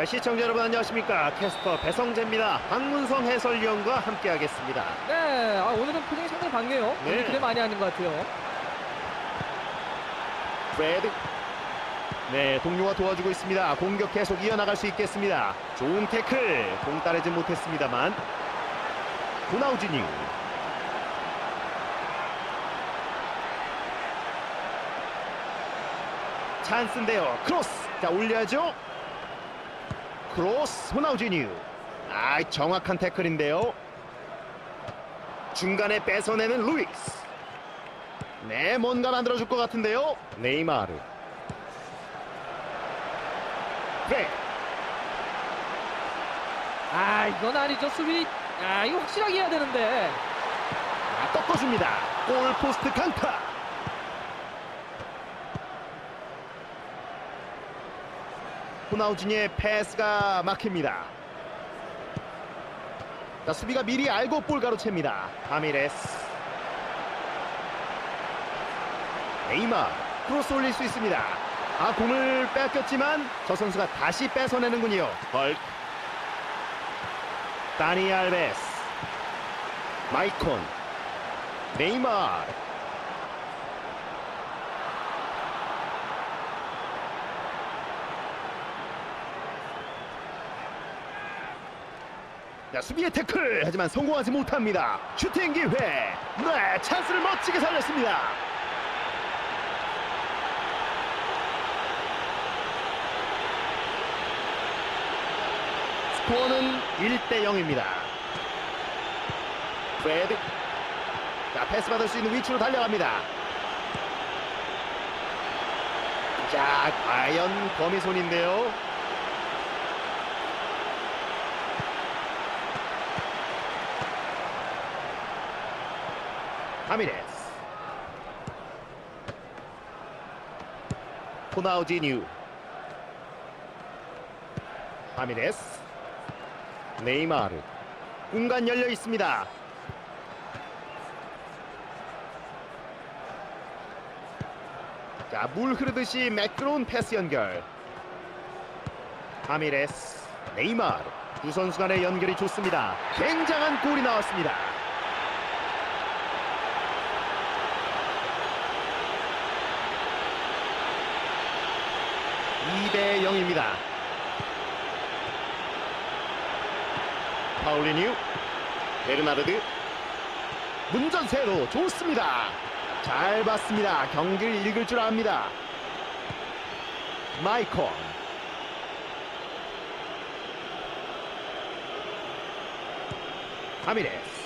자, 시청자 여러분 안녕하십니까? 캐스터 배성재입니다. 박문성 해설위원과 함께하겠습니다. 네, 아, 오늘은 표정이 상당히 밝네요. 네. 오늘 기대 많이 하는 것 같아요. 프레드. 네 동료가 도와주고 있습니다. 공격 계속 이어나갈 수 있겠습니다. 좋은 태클. 공 따르지 못했습니다만. 호나우지뉴. 찬스인데요. 크로스. 자 올려야죠 크로스 호나우지뉴 아 정확한 태클인데요 중간에 뺏어내는 루이스 네, 뭔가 만들어줄 것 같은데요. 네이마르. 네, 아, 이건 아니죠. 수비. 아, 이거 확실하게 해야 되는데. 아, 꺾어줍니다. 골 포스트 강타. 호나우진의 패스가 막힙니다. 자, 수비가 미리 알고 볼 가로챕니다. 아미레스. 네이마 크로스 올릴 수 있습니다. 아 공을 뺏겼지만 저 선수가 다시 뺏어내는군요. 벌. 다니 알베스. 마이콘. 네이마르. 자, 수비의 태클 하지만 성공하지 못합니다. 슈팅 기회. 네, 찬스를 멋지게 살렸습니다. 스코어는 1대 0입니다. 프레드. 자, 패스 받을 수 있는 위치로 달려갑니다. 자, 과연 거미손인데요. 하미레스. 호나우지뉴. 하미레스. 네이마르. 공간 열려 있습니다. 자, 물 흐르듯이 매끄러운 패스 연결. 하미레스, 네이마르. 두 선수 간의 연결이 좋습니다. 굉장한 골이 나왔습니다. (2 대 0입니다) 파울리뉴 베르나르드. 문전세로 좋습니다. 잘 봤습니다. 경기를 읽을 줄 압니다. 마이콘 하미레스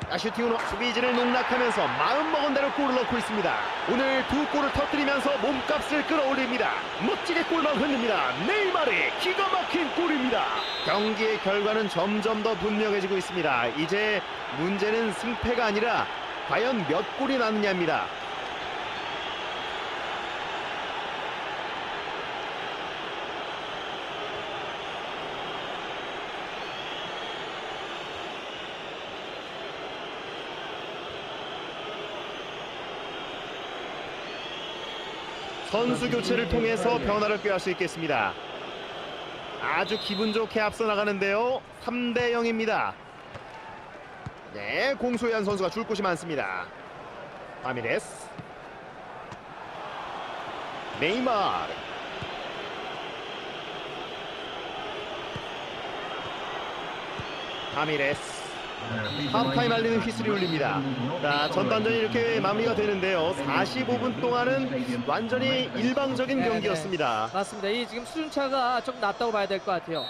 아, 슈팅으로 수비진을 농락하면서 마음먹은 대로 골을 넣고 있습니다. 오늘 두 골을 터뜨리면서 몸값을 끌어올립니다. 멋지게 골만 흔듭니다. 네이마르의 기가 막힌 골입니다. 경기의 결과는 점점 더 분명해지고 있습니다. 이제 문제는 승패가 아니라 과연 몇 골이 나느냐입니다. 선수 교체를 통해서 변화를 꾀할 수 있겠습니다. 아주 기분 좋게 앞서 나가는데요. 3대 0입니다. 네, 공소현 선수가 줄 곳이 많습니다. 아미레스. 네이마르. 아미레스. 하프타임 알리는 휘슬이 울립니다. 자, 전반전이 이렇게 마무리가 되는데요. 45분 동안은 완전히 일방적인 네, 경기였습니다. 맞습니다. 이 지금 수준차가 좀 낮다고 봐야 될 것 같아요.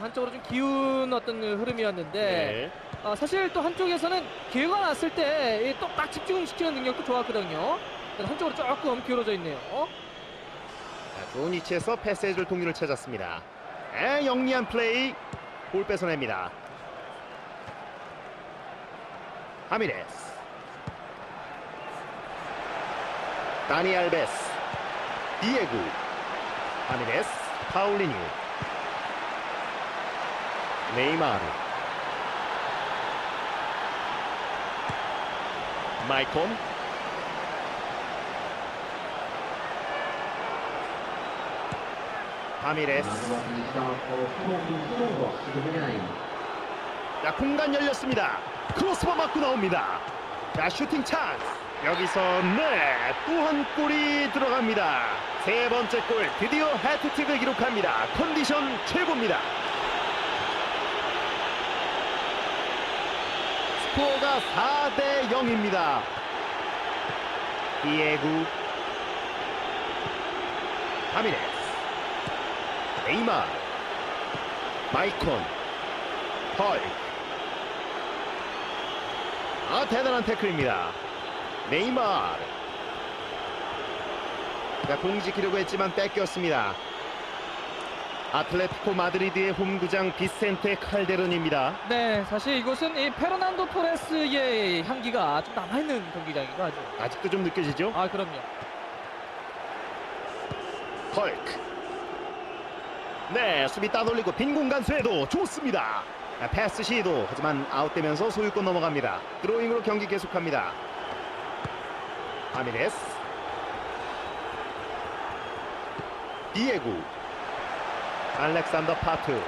한쪽으로 좀 기운 어떤 흐름이었는데 네. 어, 사실 또 한쪽에서는 기회가 났을 때또딱 집중시키는 능력도 좋았거든요. 한쪽으로 조금 기울어져 있네요. 자, 좋은 위치에서 패스해줄 동료를 찾았습니다. 에, 영리한 플레이. 볼 뺏어냅니다. 하미레스. 다니 알베스. 디에구. 하미레스. 파울리뉴. 네이마르. 마이콘. 파미레스. 자, 공간 열렸습니다. 크로스바 맞고 나옵니다. 자, 슈팅 찬스. 여기서 네, 또 한 골이 들어갑니다. 세 번째 골 드디어 해트트릭을 기록합니다. 컨디션 최고입니다. 스코어가 4대 0입니다. 디에구 파미레스 네이마 마이콘 헐 아, 대단한 태클입니다. 네이마르. 자, 공 지키려고 했지만 뺏겼습니다. 아틀레티코 마드리드의 홈구장 비센테 칼데론입니다. 네, 사실 이곳은 이 페르난도 토레스의 향기가 좀 남아있는 경기장이기도 하죠. 아직도 좀 느껴지죠? 아, 그럼요. 헐크. 네, 수비 따돌리고 빈 공간 쇄도 좋습니다. 아, 패스 시도 하지만 아웃되면서 소유권 넘어갑니다. 드로잉으로 경기 계속합니다. 아미레스. 디에구. 알렉산더 파트.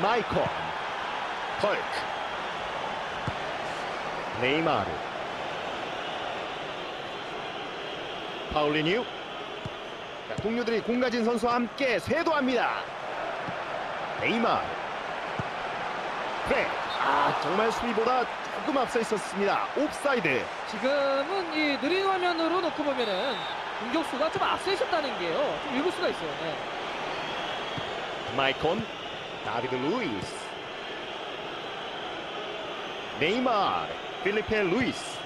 마이콘. 헐크. 네이마르. 파울리뉴. 자, 동료들이 공 가진 선수와 함께 쇄도합니다. 네이마르. 그래. 아, 정말 수비보다 조금 앞서 있었습니다. 옵사이드. 지금은 이 느린 화면으로 놓고 보면은 공격수가 좀 앞서 있었다는 게요. 좀 읽을 수가 있어요. 네. 마이콘. 다비드 루이스. 네이마르. 필리페 루이스.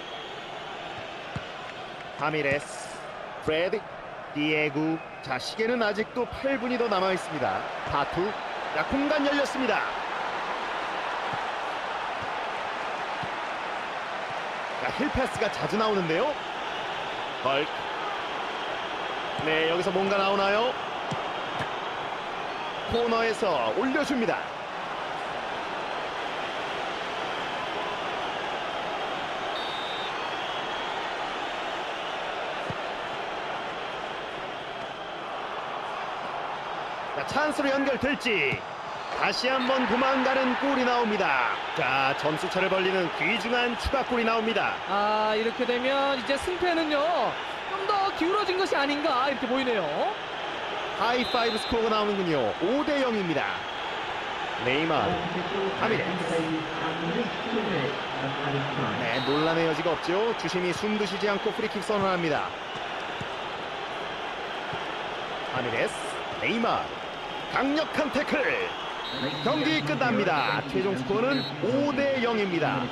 하미레스. 프레드. 디에구. 자, 시계는 아직도 8분이 더 남아 있습니다. 파투. 자, 공간 열렸습니다. 자, 힐패스가 자주 나오는데요. 벌. 네, 여기서 뭔가 나오나요? 코너에서 올려줍니다. 자, 찬스로 연결될지 다시 한번 도망가는 골이 나옵니다. 자, 점수차를 벌리는 귀중한 추가골이 나옵니다. 아, 이렇게 되면 이제 승패는요. 좀 더 기울어진 것이 아닌가 이렇게 보이네요. 하이파이브 스코어가 나오는군요. 5대 0입니다. 네이마르, 하미레스. 네, 논란의 여지가 없죠. 주심이 숨도 쉬지 않고 프리킥 선언합니다. 하미레스, 네이마르. 강력한 태클. 경기 끝납니다. 최종 스코어는 5대 0입니다.